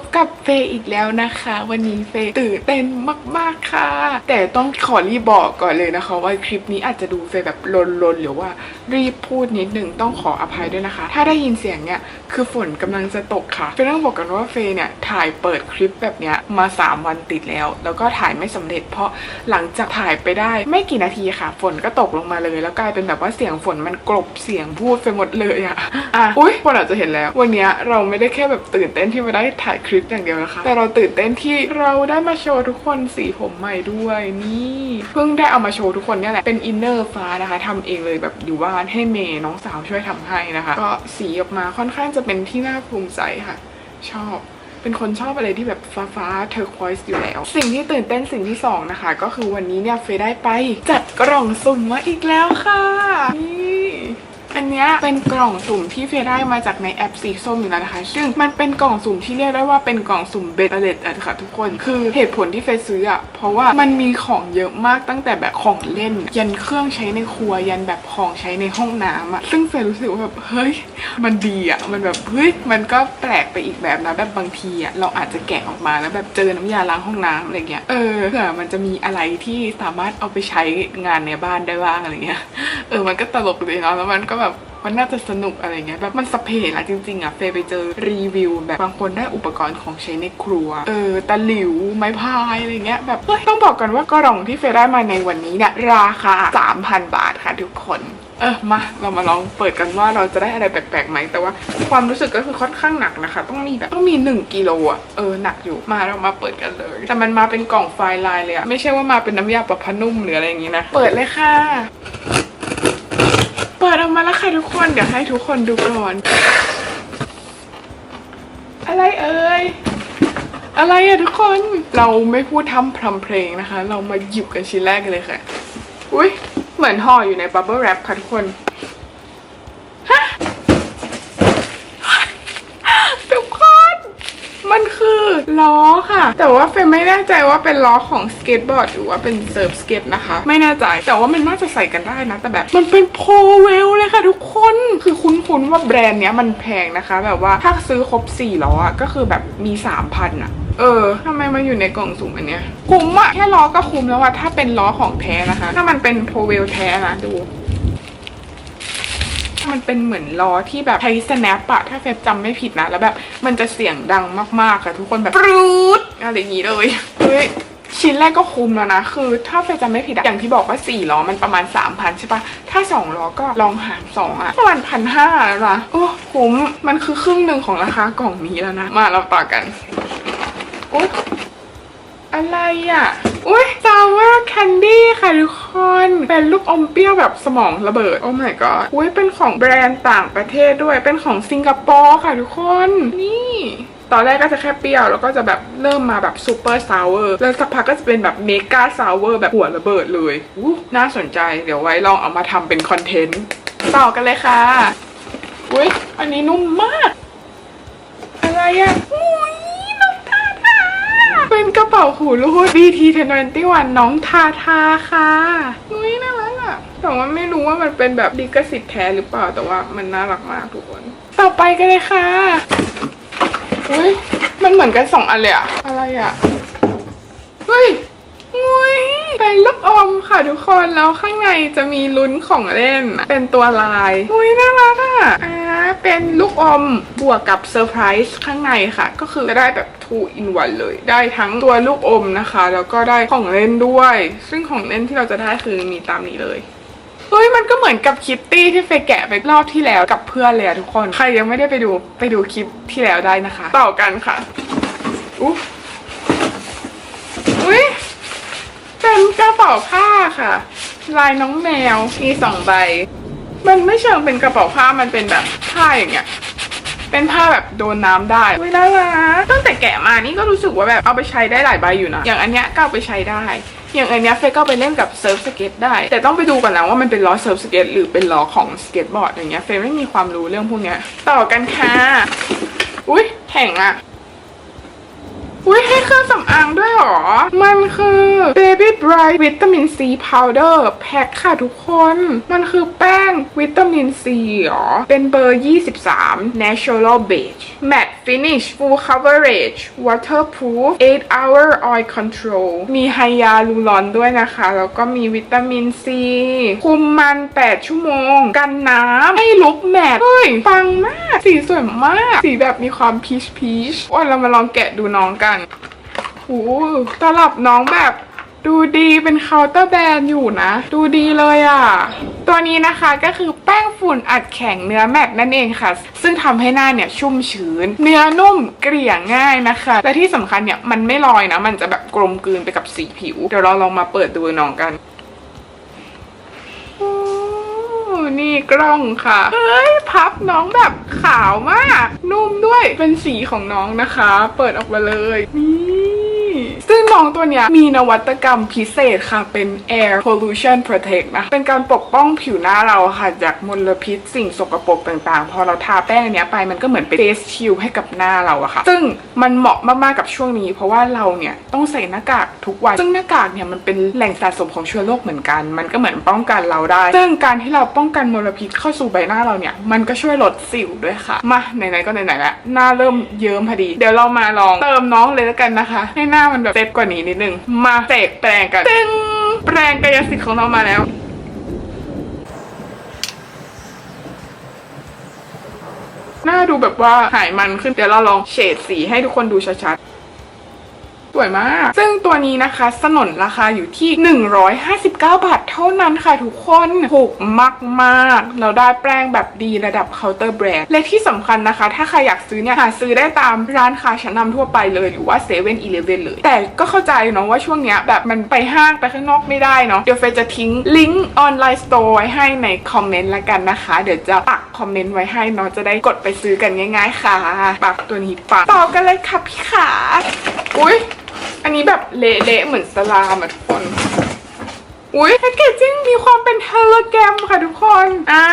บกับ เฟยอีกแล้วนะคะ วันนี้เฟยตื่นเต้นมาก ๆ ค่ะ แต่ต้องขอรีบบอกก่อนเลยนะคะ ว่าคลิปนี้อาจจะดูเฟยแบบลนๆหรือว่ารีบพูดนิดนึงต้องขออภัยด้วยนะคะ ถ้าได้ยินเสียงเนี่ยคือฝนกำลังจะตกค่ะเฟยต้องบอกกันว่าเฟยเนี่ยถ่ายเปิดคลิปแบบเนี้ยมา 3 วันติดแล้ว แล้วก็ถ่ายไม่สำเร็จ เพราะหลังจากถ่ายไปได้ ไม่กี่นาทีค่ะ ฝนก็ตกลงมาเลย แล้วกลายเป็นแบบว่าเสียงฝนมันกลบเสียงพูดไปหมดเลยอะอะอุ้ยคนอาจจะเห็นแล้ว วันนี้เราไม่ได้แค่แบบตื่นเต้นที่มาได้ถ่ายคลิปอย่างเดียวนะคะ แต่เราตื่นเต้นที่เราได้มาโชว์ทุกคนสีผมใหม่ด้วยนี่เพิ่งได้เอามาโชว์ทุกคนเนี่ยแหละเป็นอินเนอร์ฟ้านะคะทำเองเลยแบบอยู่บ้านให้เมย์น้องสาวช่วยทำให้นะคะ ก็สีออกมาค่อนข้างจะเป็นที่น่าภูมิใจค่ะ ชอบเป็นคนชอบอะไรที่แบบฟ้าฟ้าเทอร์ควอยส์อยู่แล้ว สิ่งที่ตื่นเต้นสิ่งที่สองนะคะ ก็คือวันนี้เนี่ยเฟยได้ไป จัดกล่องสุ่มมาอีกแล้วค่ะนี่ อันเนี้ยเป็นกล่องสุ่มที่เฟยได้มาจากในแอปสีส้มอยู่แล้วนะคะ ซึ่งมันเป็นกล่องสุ่มที่เรียกได้ว่าเป็นกล่องสุ่มเบตเตอร์เลตอะค่ะทุกคน คือเหตุผลที่เฟยซื้ออะเพราะว่ามันมีของเยอะมากตั้งแต่แบบของเล่น ยันเครื่องใช้ในครัวยันแบบของใช้ในห้องน้ำอะซึ่งเฟยรู้สึกว่าแบบเฮ้ย มันดีอะมันแบบเฮ้ยมันก็แปลกไปอีกแบบนะแบบบางทีอะเราอาจจะแกะออกมาแล้วแบบเจอน้ำยาล้างห้องน้ำอะไรเงี้ยเออเผื่อมันจะมีอะไรที่สามารถเอาไปใช้งานในบ้านได้บ้างอะไรเงี้ยเออมันก็ตลกดีเนาะแล้วมันก็แบบ มันน่าจะสนุกอะไรเงี้ยแบบมันสพเพละจริงๆอะเฟยไปเจอรีวิว แบบบางคนได้อุปกรณ์ของใช้ในครัว เออตะหลิวไม้พายอะไรเงี้ยแบบเฮ้ยต้องบอกกันว่ากล่องที่เฟยได้มาในวันนี้เนี่ยราคา 3,000 บาทค่ะทุกคนเออมาเรามาลองเปิดกันว่าเราจะได้อะไรแปลกๆไหมแต่ว่าความรู้สึกก็คือค่อนข้างหนักนะคะ ต้องมีแบบต้องมี 1กิโลอะเออหนักอยู่มาเรามาเปิดกันเลย แต่มันมาเป็นกล่องไฟล์ลายเลยอะไม่ใช่ว่ามาเป็นน้ำยาปรับผ้านุ่มหรืออะไรอย่างงี้นะเปิดเลยค่ะ เปิดออกมาแล้วค่ะทุกคน เดี๋ยวให้ทุกคนดูก่อน อะไรเอ่ย อะไรอะทุกคน เราไม่พูดทำพรำเพลงนะคะ เรามาหยิบกันชิ้นแรกกันเลยค่ะ อุ้ยเหมือนห่ออยู่ในบับเบิ้ลแรปค่ะทุกคน ฮะ ทุกคน มันคือ ล้อค่ะ แต่ว่าเฟยไม่แน่ใจว่าเป็นล้อของสเก็ตบอร์ดหรือว่าเป็นเซิร์ฟสเก็ตนะคะ ไม่แน่ใจแต่ว่ามันน่าจะใส่กันได้นะ แต่แบบมันเป็นโพเวลเลยค่ะทุกคนคือคุ้นๆว่าแบรนด์เนี้ยมันแพงนะคะ แบบว่าถ้าซื้อครบ4ล้ออะก็คือแบบมี3,000อะเออ ทำไมมาอยู่ในกล่องสุ่มอันเนี้ย คุ้มอะแค่ล้อก็คุ้มแล้วอะถ้าเป็นล้อของแท้นะคะ ถ้ามันเป็นโพเวลแท้นะดู มันเป็นเหมือนล้อที่แบบใช้ snap อะถ้าเฟบจำไม่ผิดนะ แล้วแบบมันจะเสียงดังมากๆค่ะทุกคนแบบปรูดอะไรอย่างนี้เลยเฮ้ยชิ้นแรกก็คุ้มแล้วนะ คือถ้าเฟยจำไม่ผิดอะอย่างที่บอกว่า 4 ล้อมันประมาณ 3,000 ใช่ปะถ้า 2 ล้อก็ลองหาร 2อะประมาณพันห้าแล้วนะโอ้คุ้ม มันคือครึ่งหนึ่งของราคากล่องนี้แล้วนะ มาเราต่อกัน อุ๊ยอะไรอะ อุ้ย sour candy ค่ะทุกคน เป็นลูกอมเปรี้ยวแบบสมองระเบิด โอ้ my god อุ้ยเป็นของแบรนด์ต่างประเทศด้วย เป็นของสิงคโปร์ค่ะทุกคน นี่ตอนแรกก็จะแค่เปรี้ยว แล้วก็จะแบบเริ่มมาแบบซูเปอร์ซาวเวอร์แล้วสักพักก็จะเป็นแบบเมกาซาวเวอร์แบบหัวระเบิดเลยอู้น่าสนใจเดี๋ยวไว้ลองเอามาทำเป็นคอนเทนต์ต่อกันเลยค่ะ อุ้ยอันนี้นุ่มมาก อะไรอะอุ้ยน้องทาทา เป็น กระเป๋าหูรูด BT21 น้องทาทาค่ะนุ้ยน่ารักอะแต่ว่าไม่รู้ว่ามันเป็นแบบดิกสิทธิ์แท้หรือเปล่าแต่ว่ามันน่ารักมากทุกคน ต่อไปกันเลยค่ะ อุ้ยมันเหมือนกันสองอันเลยอะอะไรอะเฮ้ยอุ้ย เป็นลูกอมค่ะทุกคน แล้วข้างในจะมีลุ้นของเล่น เป็นตัวลายอุ้ยน่ารักอะอ่าเป็นลูกอมบวกกับเซอร์ไพรส์ข้างในค่ะ ก็คือจะได้แบบ two in one เลย ได้ทั้งตัวลูกอมนะคะ แล้วก็ได้ของเล่นด้วย ซึ่งของเล่นที่เราจะได้คือมีตามนี้เลยเฮ้ยมันก็เหมือนกับคิตตี้ที่เฟยแกะไปรอบที่แล้วกับเพื่อนเลยอะทุกคน ใครยังไม่ได้ไปดูไปดูคลิปที่แล้วได้นะคะ ต่อกันค่ะอุ๊ยอุ้ยเป็น กระเป๋าผ้าค่ะ ลายน้องแมวมีสองใบ มันไม่เชิงเป็นกระเป๋าผ้ามันเป็นแบบผ้าอย่างเงี้ยเป็นผ้าแบบโดนน้ำได้เว้ยน่ารักตั้งแต่แกะมานี่ก็รู้สึกว่าแบบเอาไปใช้ได้หลายใบอยู่นะ อย่างอันเนี้ยก็เอาไปใช้ได้ อย่างอันเนี้ยเฟยก็ไปเล่นกับเซิร์ฟสเก็ตได้ แต่ต้องไปดูก่อนนะว่ามันเป็นล้อเซิร์ฟสเก็ตหรือเป็นล้อของสเก็ตบอร์ดอย่างเงี้ยเฟยไม่มีความรู้เรื่องพวกเนี้ยต่อกันค่ะ อุ้ยแข็งอะ อุ้ยให้เครื่องสำอางด้วยเหรอ มันคือ Baby Bright Vitamin C Powder แพ็คค่ะทุกคน มันคือแป้งวิตามินซีเหรอ เป็นเบอร์ 23 Natural Beige Matte Finish Full Coverage Waterproof 8 Hour Oil Control มีไฮยาลูรอนด้วยนะคะ แล้วก็มีวิตามินซีคุมมัน 8 ชั่วโมง กันน้ำให้ลุกแมทเฮ้ยปังมาก สีสวยมาก สีแบบมีความพีชพีชวันเรามาลองแกะดูน้องกันโอ้ตลับน้องแบบ ดูดีเป็นเคาน์เตอร์แบรนด์อยู่นะ ดูดีเลยอะ่ะ ตัวนี้นะคะก็คือแป้งฝุ่นอัดแข็งเนื้อแมตนั่นเองค่ะ ซึ่งทำให้หน้าเนี่ยชุ่มชื้น เนื้อนุ่มเกลี่ยง่ายนะคะ และที่สำคัญเนี่ยมันไม่ลอยนะ มันจะแบบกลมกลืนไปกับสีผิว เดี๋ยวเราลองมาเปิดดูน้องกัน นี่กล้องค่ะ เฮ้ย พับน้องแบบขาวมาก นุ่มด้วย เป็นสีของน้องนะคะ เปิดออกมาเลยนี่ องตัวเนี้ยมีนวัตกรรมพิเศษค่ะ เป็น air pollution protect นะ เป็นการปกป้องผิวหน้าเราค่ะ จากมลพิษสิ่งสกปรกต่างๆ พอเราทาแป้งอันเนี้ยไปมันก็เหมือนเป็น face shield ให้กับหน้าเราอะค่ะ ซึ่งมันเหมาะมากๆกับช่วงนี้ เพราะว่าเราเนี่ยต้องใส่หน้ากากทุกวัน ซึ่งหน้ากากเนี่ยมันเป็นแหล่งสะสมของเชื้อโรคเหมือนกัน มันก็เหมือนป้องกันเราได้ ซึ่งการที่เราป้องกันมลพิษเข้าสู่ใบหน้าเราเนี่ย มันก็ช่วยลดสิวด้วยค่ะ มาไหนๆก็ไหนๆแล้วหน้าเริ่มเยิ้มพอดี เดี๋ยวเรามาลองเติมน้องเลยแล้วกันนะคะ ให้หน้ามันแบบเซตกว่านี้นิดนึง มาเสกแปลงกันตึงแปลงกายสิทธิ์ของเรามาแล้วหน้าดูแบบว่าหายมันขึ้น เดี๋ยวเราลองเฉดสีให้ทุกคนดูชัดๆ สวยมาก ซึ่งตัวนี้นะคะสนนราคาอยู่ที่ 159 บาทเท่านั้นค่ะทุกคนถูกมากๆเราได้แป้งแบบดีระดับเคาน์เตอร์แบรนด์และที่สำคัญนะคะ ถ้าใครอยากซื้อเนี่ยหาซื้อได้ตามร้านค้าชั้นนำทั่วไปเลยหรือว่าเซเว่นอีเลฟเว่นเลย แต่ก็เข้าใจเนาะว่าช่วงเนี้ยแบบมันไปห้างไปข้างนอกไม่ได้เนาะเดี๋ยวเฟยจะทิ้งลิงก์ออนไลน์สโตร์ไว้ให้ในคอมเมนต์ละกันนะคะ เดี๋ยวจะปักคอมเมนต์ไว้ให้เนาะจะได้กดไปซื้อกันง่าย ๆ ค่ะปักตัวนี้ปักต่อกันเลยค่ะพี่ขาอุ้ย อันนี้แบบเละๆเหมือนสลามอะทุกคน อุ้ยแพคเกจจิ้งมีความเป็นเฮโลแกรมค่ะทุกคน อ่า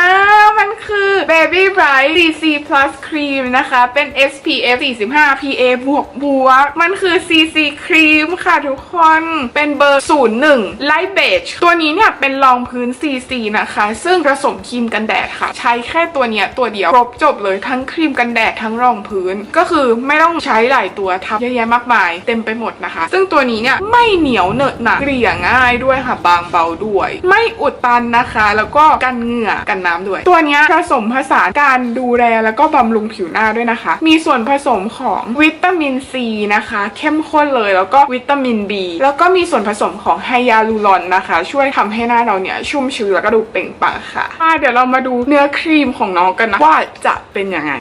มันคือ Baby Bright CC Plus Cream นะคะ เป็น SPF 45 PA บวกบวก มันคือ CC Cream ค่ะทุกคน เป็นเบอร์ 01 Light Beige ตัวนี้เนี่ยเป็นรองพื้น CC นะคะ ซึ่งผสมครีมกันแดดค่ะ ใช้แค่ตัวเนี้ยตัวเดียว ครบจบเลยทั้งครีมกันแดดทั้งรองพื้น ก็คือไม่ต้องใช้หลายตัวทับเยอะแยะมากมาย เต็มไปหมดนะคะ ซึ่งตัวนี้เนี่ยไม่เหนียวเหนอะหนะเกลี่ยง่ายด้วยค่ะบางเบาด้วย ไม่อุดตันนะคะ แล้วก็กันเหงื่อกันน้ำด้วย ตัวนี้ผสมผสานการดูแลแล้วก็บำรุงผิวหน้าด้วยนะคะ มีส่วนผสมของวิตามินซีนะคะ เข้มข้นเลยแล้วก็วิตามิน B แล้วก็มีส่วนผสมของไฮยาลูรอนนะคะ ช่วยทำให้หน้าเราเนี่ยชุ่มชื้นแล้วก็ดูเปล่งปลั่งค่ะเดี๋ยวเรามาดูเนื้อครีมของน้องกันนะว่าจะเป็นยังไง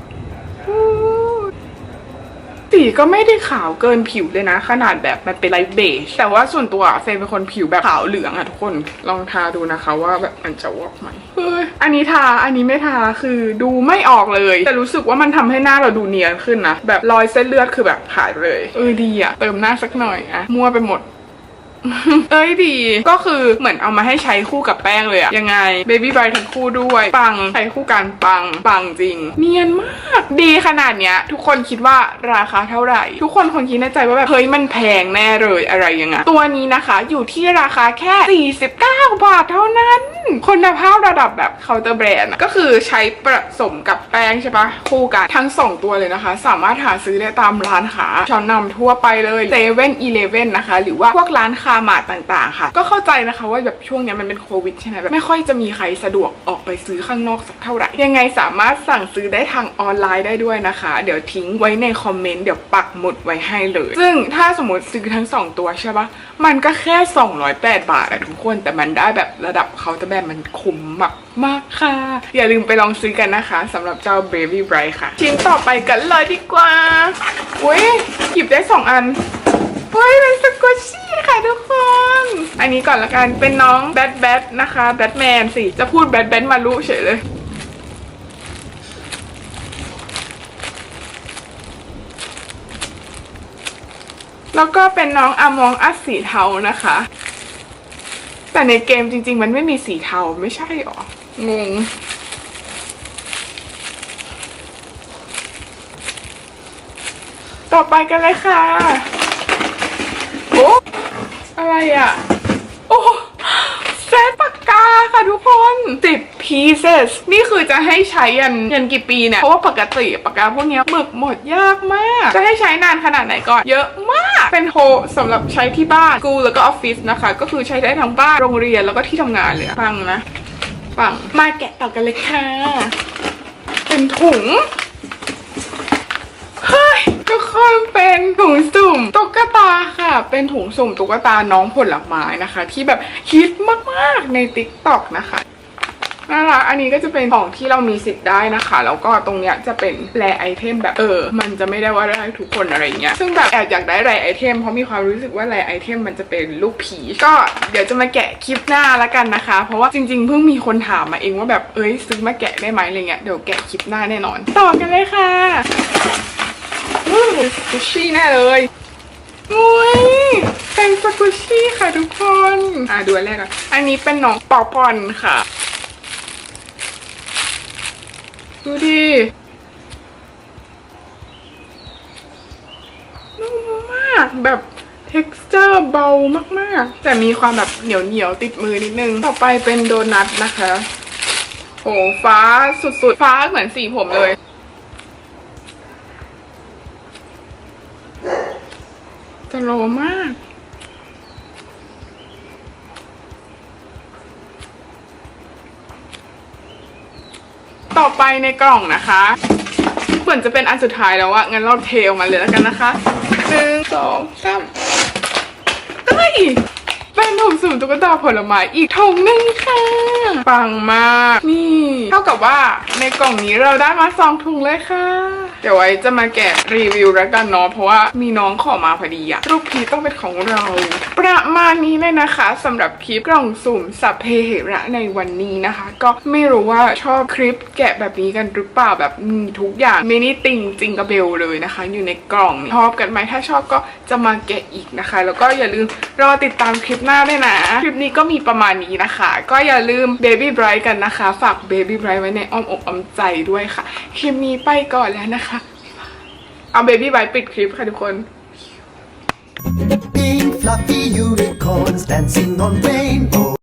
สีก็ไม่ได้ขาวเกินผิวเลยนะ ขนาดแบบมันเป็นไลท์เบจแต่ว่าส่วนตัวเฟยเป็นคนผิวแบบขาวเหลืองอะทุกคนลองทาดูนะคะว่าแบบมันจะวอกไหมเฮ้ยอันนี้ทาอันนี้ไม่ทาคือดูไม่ออกเลย แต่รู้สึกว่ามันทำให้หน้าเราดูเนียนขึ้นนะแบบรอยเส้นเลือดคือแบบหายเลยเออดีอะเติมหน้าสักหน่อยอะมั่วไปหมด เอ้ยดี ก็คือเหมือนเอามาให้ใช้คู่กับแป้งเลยอะยังไง Baby b r i g h t ทั้งคู่ด้วย ปังใช้คู่กันปังปังจริง เนียนมาก ดีขนาดเนี้ย ทุกคนคิดว่าราคาเท่าไหร่ ทุกคนคงคิดในใจว่าแบบเฮ้ยมันแพงแน่เลยอะไรยังไงตัวนี้นะคะอยู่ที่ราคาแค่ 49 บาทเท่านั้น คุณภาพระดับแบบเคาน์เตอร์แบรนด์ก็คือใช้ผสมกับแป้งใช่ปะคู่กันทั้ง 2 ตัวเลยนะคะ สามารถหาซื้อได้ตามร้านค้าช้อนนำทั่วไปเลยเซเว่นอีเลฟเว่นนะคะ หรือว่าพวกร้านคามาร์ทต่างๆ ค่ะ ก็เข้าใจนะคะว่าแบบช่วงนี้มันเป็นโควิดใช่ไหมแบบไม่ค่อยจะมีใครสะดวกออกไปซื้อข้างนอกสักเท่าไหร่ ยังไงสามารถสั่งซื้อได้ทางออนไลน์ได้ด้วยนะคะ เดี๋ยวทิ้งไว้ในคอมเมนต์เดี๋ยวปักหมุดไว้ให้เลย ซึ่งถ้าสมมติซื้อทั้ง 2 ตัวใช่ปะมันก็แค่ 208 บาทอะทุกคนแต่มันได้แบบระดับเขาจะแบบมันคุ้มมากมากๆค่ะ อย่าลืมไปลองซื้อกันนะคะสำหรับเจ้า Baby Bright ค่ะ ชิ้นต่อไปกันเลยดีกว่าอุ้ยหยิบได้ 2 อัน เฮ้ยเป็นสกุชชี่ค่ะทุกคน อันนี้ก่อนละกันเป็นน้องแบทแบทนะคะแบทแมนสิ จะพูดแบทแบทมารู้เฉยเลยแล้วก็เป็นน้องอมองอัสสีเทานะคะ แต่ในเกมจริง ๆ มันไม่มีสีเทาไม่ใช่หรองงต่อไปกันเลยค่ะ อะไรอะ โอ้เซตปากกาค่ะทุกคน10 pieces นี่คือจะให้ใช้ยันยันกี่ปีเนี่ย เพราะว่าปกติปากกาพวกนี้หมึกหมดยากมาก จะให้ใช้นานขนาดไหนก่อน เยอะมาก เป็นโฮสำหรับใช้ที่บ้านกูแล้วก็ออฟฟิศนะคะ ก็คือใช้ได้ทั้งบ้านโรงเรียนแล้วก็ที่ทำงานเลยอะปังนะปัง มาแกะต่อกันเลยค่ะ เป็นถุง คนเป็นถุงสุ่มตุ๊กตาค่ะ เป็นถุงสุ่มตุ๊กตาน้องผลไม้นะคะ ที่แบบฮิตมากๆใน t ิ k t o k นะคะน่ารักอันนี้ก็จะเป็นของที่เรามีสิทธิ์ได้นะคะ แล้วก็ตรงเนี้ยจะเป็นแรไอเทมแบบเออ มันจะไม่ได้ว่าได้ทุกคนอะไรเงี้ย ซึ่งแบบแอบอยากได้แรไอเทมเพราะมีความรู้สึกว่าแรไอเทมมันจะเป็นลูกผี ก็เดี๋ยวจะมาแกะคลิปหน้าละกันนะคะ เพราะว่าจริงๆเพิ่งมีคนถามมาเองว่าแบบเอ้ยซื้อมาแกะได้ไหมอะไรเงี้ย เดี๋ยวแกะคลิปหน้าแน่นอน ต่อกันเลยค่ะ กุชชี่แน่เลยอุ้ยเป็นสกุชชี่ค่ะทุกคน อะดูอันแรกก่อน อันนี้เป็นน้องปอปอนค่ะ ดูดินุ่มมากแบบ texture เบามากๆ แต่มีความแบบเหนียวเหนียวๆติดมือนิดนึง ต่อไปเป็นโดนัทนะคะ โหฟ้าสุดๆ ฟ้าเหมือนสีผมเลย สโลมาก ต่อไปในกล่องนะคะเหมือนจะเป็นอันสุดท้ายแล้วอะงั้นเราเทออกมาเลยแล้วกันนะคะหนึ่งสองสามเอ้ย นถุงสุ่มตุ๊กตาผลไม้อีกถุงหนึ่งค่ะปังมากนี่ เท่ากับว่าในกล่องนี้เราได้มาสองถุงเลยค่ะ เดี๋ยวไว้จะมาแกะรีวิวแล้วกันเนาะเพราะว่ามีน้องขอมาพอดีอะรูปพีต้องเป็นของเรา ประมาณนี้เลยนะคะสำหรับคลิปกล่องสุ่มสัพเพเหระในวันนี้นะคะ ก็ไม่รู้ว่าชอบคลิปแกะแบบนี้กันหรือเปล่าแบบมีทุกอย่างมินิติงจิงกระเบลเลยนะคะ อยู่ในกล่องชอบกันไหมถ้าชอบก็จะมาแกะอีกนะคะ แล้วก็อย่าลืมรอติดตามคลิปหน้าาด้วยนะ คลิปนี้ก็มีประมาณนี้นะคะ ก็อย่าลืม Baby Bright กันนะคะ ฝาก Baby Bright ไว้ในอ้อมอกอ้อมใจด้วยค่ะ คลิปนี้ไปก่อนแล้วนะคะ เอา Baby Bright ปิดคลิปค่ะทุกคน Pink fluffy unicorns dancing on rainbow